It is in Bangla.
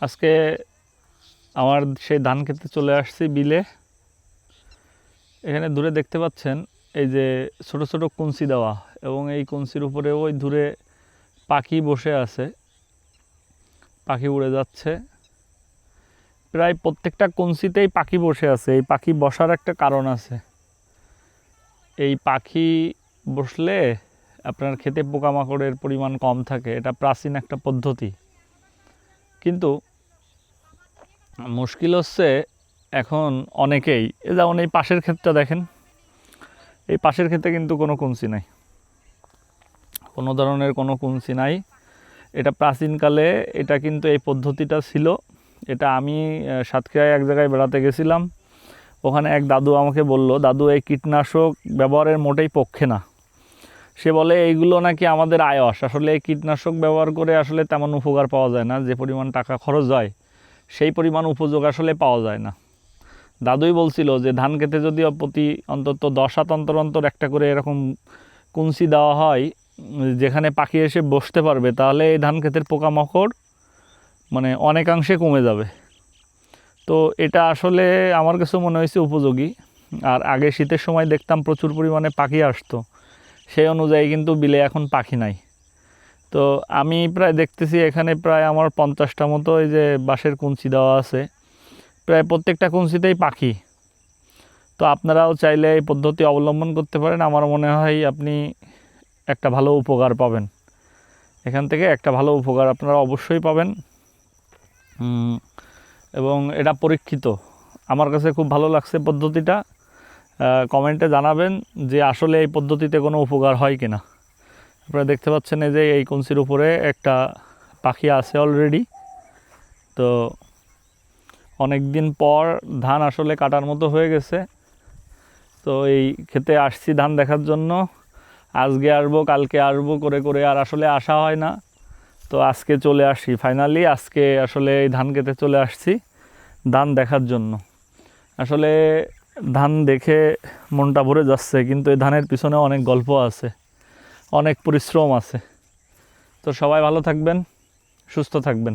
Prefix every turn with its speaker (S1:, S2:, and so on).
S1: আজকে আমার সেই ধান খেতে চলে আসছি বিলে। এখানে দূরে দেখতে পাচ্ছেন এই যে ছোট ছোট কুঞ্চি দেওয়া এবং এই কুঞ্চির উপরে ওই দূরে পাখি বসে আছে। পাখি উড়ে যাচ্ছে। প্রায় প্রত্যেকটা কুঞ্চিতেই পাখি বসে আছে। এই পাখি বসার একটা কারণ আছে। এই পাখি বসলে আপনার খেতে পোকামাকড়ের পরিমাণ কম থাকে। এটা প্রাচীন একটা পদ্ধতি। কিন্তু মুশকিল হচ্ছে এখন অনেকেই যেমন এই পাশের ক্ষেতটা দেখেন, এই পাশের ক্ষেতে কিন্তু কোনো কুঞ্চি নাই। কোনো ধরনের কোনো কুঞ্চি নাই। এটা প্রাচীনকালে এটা কিন্তু এই পদ্ধতিটা ছিল। এটা আমি সাতক্ষীরায় এক জায়গায় বেড়াতে গেছিলাম। ওখানে এক দাদু আমাকে বলল, দাদু, এই কীটনাশক ব্যবহারের মোটেই পক্ষে না। সে বলে, এইগুলো নাকি আমাদের আয়স। আসলে এই কীটনাশক ব্যবহার করে আসলে তেমন উপকার পাওয়া যায় না। যে পরিমাণ টাকা খরচ হয় সেই পরিমাণ উপযোগ আসলে পাওয়া যায় না। দাদুই বলছিল যে, ধান খেতে যদি প্রতি অন্তত দশ হাত অন্তর অন্তর একটা করে এরকম কুঞ্চি দেওয়া হয়, যেখানে পাখি এসে বসতে পারবে, তাহলে এই ধান ক্ষেতের পোকামাকড় মানে অনেকাংশে কমে যাবে। তো এটা আসলে আমার কাছে মনে হয়েছে উপযোগী। আর আগে শীতের সময় দেখতাম প্রচুর পরিমাণে পাখি আসতো। সেই অনুযায়ী কিন্তু বিলে এখন পাখি নাই। তো আমি প্রায় দেখতেছি এখানে প্রায় আমার পঞ্চাশটা মতো এই যে বাঁশের কুঞ্চি দেওয়া আছে। প্রায় প্রত্যেকটা কুঞ্চিতেই পাখি। তো আপনারাও চাইলে এই পদ্ধতি অবলম্বন করতে পারেন। আমার মনে হয় আপনি একটা ভালো উপকার পাবেন। এখান থেকে একটা ভালো উপকার আপনারা অবশ্যই পাবেন। এবং এটা পরীক্ষিত। আমার কাছে খুব ভালো লাগছে পদ্ধতিটা। কমেন্টে জানাবেন যে আসলে এই পদ্ধতিতে কোনো উপকার হয় কিনা। আপনারা দেখতে পাচ্ছেন এই যে এই কঞ্চির উপরে একটা পাখি আছে অলরেডি তো অনেক দিন পর ধান আসলে কাটার মতো হয়ে গেছে। তো এই খেতে আসছি ধান দেখার জন্য। আজকে আসব, কালকে আসব, করে করে আর আসলে আসা হয় না। তো আজকে চলে আসি ফাইনালি আজকে আসলে এই ধান খেতে চলে আসছি ধান দেখার জন্য। আসলে ধান দেখে মনটা ভরে যাচ্ছে, কিন্তু এই ধানের পিছনে অনেক গল্প আছে। অনেক পরিশ্রম আছে। তো সবাই ভালো থাকবেন সুস্থ থাকবেন।